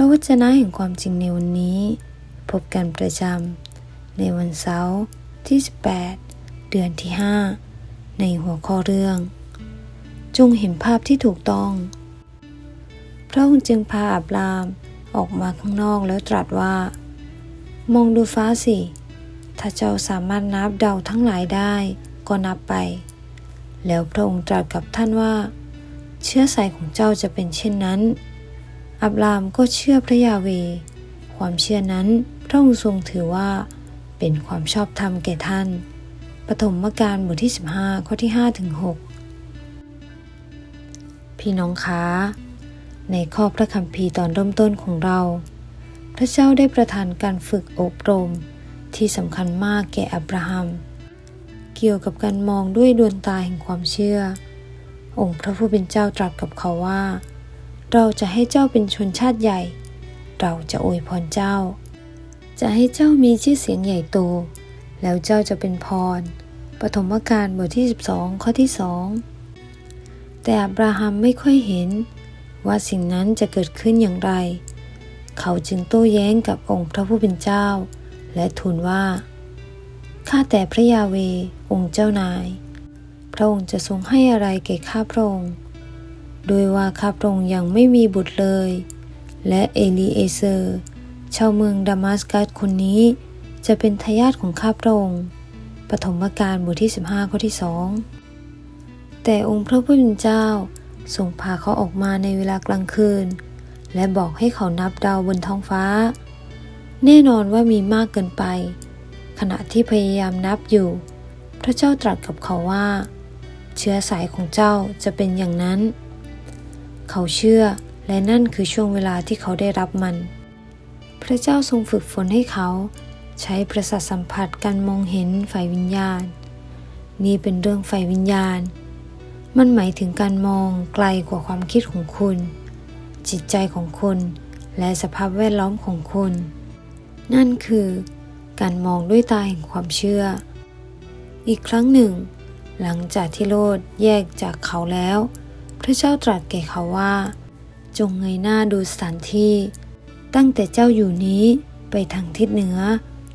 ระวจนะแห่งความจริงในวันนี้ พบกันประจำในวันเสาร์ที่ 18 เดือนที่ 5 ในหัวข้อเรื่อง จงเห็นภาพที่ถูกต้อง พระองค์จึงพาอับรามออกมาข้างนอกแล้วตรัสว่า มองดูฟ้าสิ ถ้าเจ้าสามารถนับเดาทั้งหลายได้ก็นับไป แล้วพระองค์ตรัสกับท่านว่า เชื้อสายของเจ้าจะเป็นเช่นนั้น อับรามก็เชื่อพระยาเว ความเชื่อนั้นพระองค์ทรงถือว่า เป็นความชอบธรรมแก่ท่าน ปฐมกาลบทที่ 15 ข้อที่5ถึง6พี่น้องคะในข้อพระคัมภีร์ตอนเริ่มต้นของเรา พระเจ้าได้ประทานการฝึกอบรมที่สำคัญมากแก่อับราฮัม เกี่ยวกับการมองด้วยดวงตาแห่งความเชื่อ องค์พระผู้เป็นเจ้าตรัสกับเขาว่า เราจะให้เจ้าเป็นชนชาติใหญ่ เราจะอวยพรเจ้า จะให้เจ้ามีชื่อเสียงใหญ่โต แล้วเจ้าจะเป็นพร ปฐมกาลบทที่ 12 ข้อที่สองแต่อับราฮัมไม่ค่อยเห็นว่าสิ่งนั้นจะเกิดขึ้นอย่างไร เขาจึงโต้แย้งกับองค์พระผู้เป็นเจ้า และทูลว่า ข้าแต่พระยาเวองค์เจ้านาย พระองค์จะทรงให้อะไรแก่ข้าพระองค์ โดยว่าข้าพระองค์ยังไม่มีบุตรเลย และเอลีเอเซอร์ ชาวเมืองดามัสกัสคนนี้จะเป็นทายาทของข้าพระองค์ปฐมกาลบทที่ 15 ข้อที่สองแต่องค์พระผู้เป็นเจ้าทรงพาเขาออกมาในเวลากลางคืน และบอกให้เขานับดาวบนท้องฟ้า แน่นอนว่ามีมากเกินไป ขณะที่พยายามนับอยู่ พระเจ้าตรัสกับเขาว่า เชื้อสายของเจ้าจะเป็นอย่างนั้น เขาเชื่อ และนั่นคือช่วงเวลาที่เขาได้รับมัน พระเจ้าทรงฝึกฝนให้เขา ใช้ประสาทสัมผัสการมองเห็นฝ่ายวิญญาณ นี่เป็นเรื่องฝ่ายวิญญาณ มันหมายถึงการมองไกลกว่าความคิดของคุณ จิตใจของคุณและสภาพแวดล้อมของคุณ นั่นคือ การมองด้วยตาแห่งความเชื่อ อีกครั้งหนึ่ง หลังจากที่โลดแยกจากเขาแล้ว พระเจ้าตรัสแก่เขาว่า จงเงยหน้าดูสถานที่ ตั้งแต่เจ้าอยู่นี้ไปทางทิศเหนือ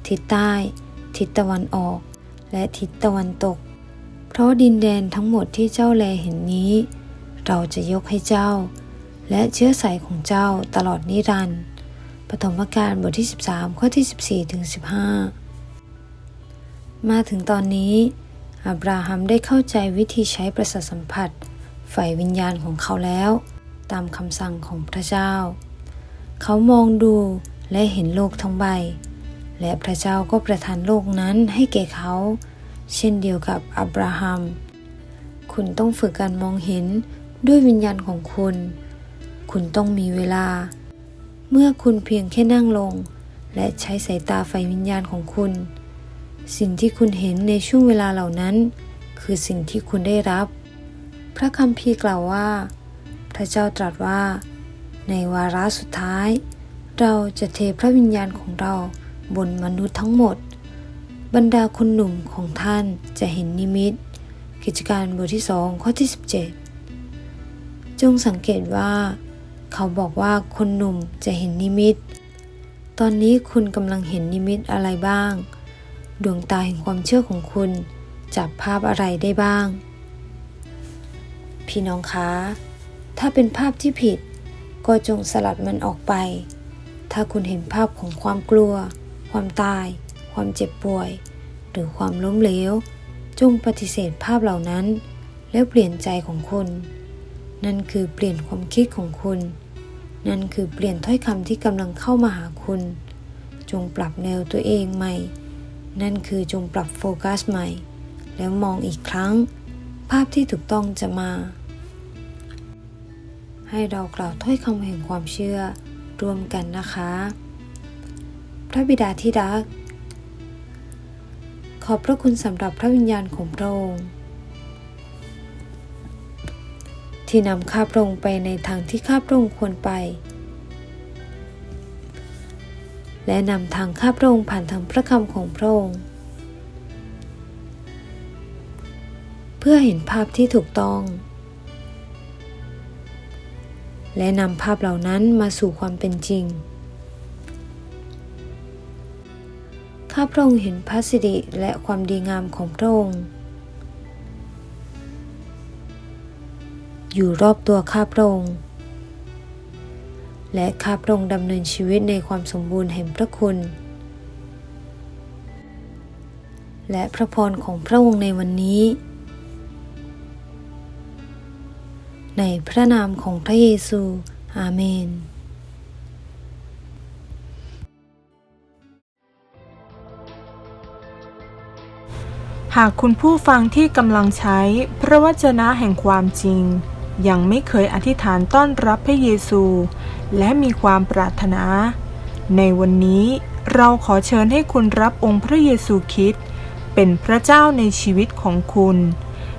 ทิศใต้ ทิศตะวันออก และทิศตะวันตก เพราะดินแดนทั้งหมดที่เจ้าแลเห็นนี้ เราจะยกให้เจ้า และเชื้อสายของเจ้าตลอดนิรันดร์ปฐมกาลบทที่ 13 ข้อที่ 14ถึง15 มาถึงตอนนี้อับราฮัมได้เข้าใจวิธีใช้ประสาทสัมผัส ฝ่ายวิญญาณของเขาแล้ว ตามคำสั่งของพระเจ้า เขามองดูและเห็นโลกทั้งใบ และพระเจ้าก็ประทานโลกนั้นให้แก่เขา เช่นเดียวกับอับราฮัม คุณต้องฝึกการมองเห็นด้วยวิญญาณของคุณ คุณต้องมีเวลา เมื่อคุณเพียงแค่นั่งลง และใช้สายตาไฟวิญญาณของคุณ สิ่งที่คุณเห็นในช่วงเวลาเหล่านั้น คือสิ่งที่คุณได้รับ พระคัมภีร์กล่าวว่า พระเจ้าตรัสว่า ในวาระสุดท้าย เราจะเทพระวิญญาณของเราบนมนุษย์ทั้งหมด บรรดาคนหนุ่มของท่านจะเห็นนิมิต กิจการบทที่สองข้อที่ 17 จงสังเกตว่า เขาบอกว่าคนหนุ่มจะเห็นนิมิต ตอนนี้คุณกำลังเห็นนิมิตอะไรบ้าง ดวงตาแห่งความเชื่อของคุณจับภาพอะไรได้บ้าง พี่น้องคะ ถ้าเป็นภาพที่ผิด ก็จงสลัดมันออกไป ถ้าคุณเห็นภาพของความกลัว ความตาย ความเจ็บป่วย หรือความล้มเหลว จงปฏิเสธภาพเหล่านั้น แล้วเปลี่ยนใจของคุณ นั่นคือเปลี่ยนความคิดของคุณ นั่นคือเปลี่ยนถ้อยคำที่กำลังเข้ามาหาคุณ จงปรับแนวตัวเองใหม่ นั่นคือจงปรับโฟกัสใหม่ แล้วมองอีกครั้งภาพที่ถูกต้องจะมา ให้เรากล่าวถ้อยคำแห่งความเชื่อร่วมกันนะคะ พระบิดาที่รัก ขอบพระคุณสำหรับพระวิญญาณของพระองค์ที่นำข้าพระองค์ไปในทางที่ข้าพระองค์ควรไป และนำทางข้าพระองค์ผ่านทางพระคำของพระองค์ เพื่อเห็นภาพที่ถูกต้อง และนำภาพเหล่านั้นมาสู่ความเป็นจริง ข้าพระองค์เห็นพระสิริและความดีงามของพระองค์ อยู่รอบตัวข้าพระองค์ และข้าพระองค์ดำเนินชีวิตในความสมบูรณ์แห่งพระคุณ และพระพรของพระองค์ในวันนี้ ในพระนามของพระเยซู อาเมนหากคุณผู้ฟังที่กำลังใช้พระวจนะแห่งความจริง ยังไม่เคยอธิษฐานต้อนรับพระเยซู และมีความปรารถนา ในวันนี้เราขอเชิญให้คุณรับองค์พระเยซูคริสต์เป็นพระเจ้าในชีวิตของคุณ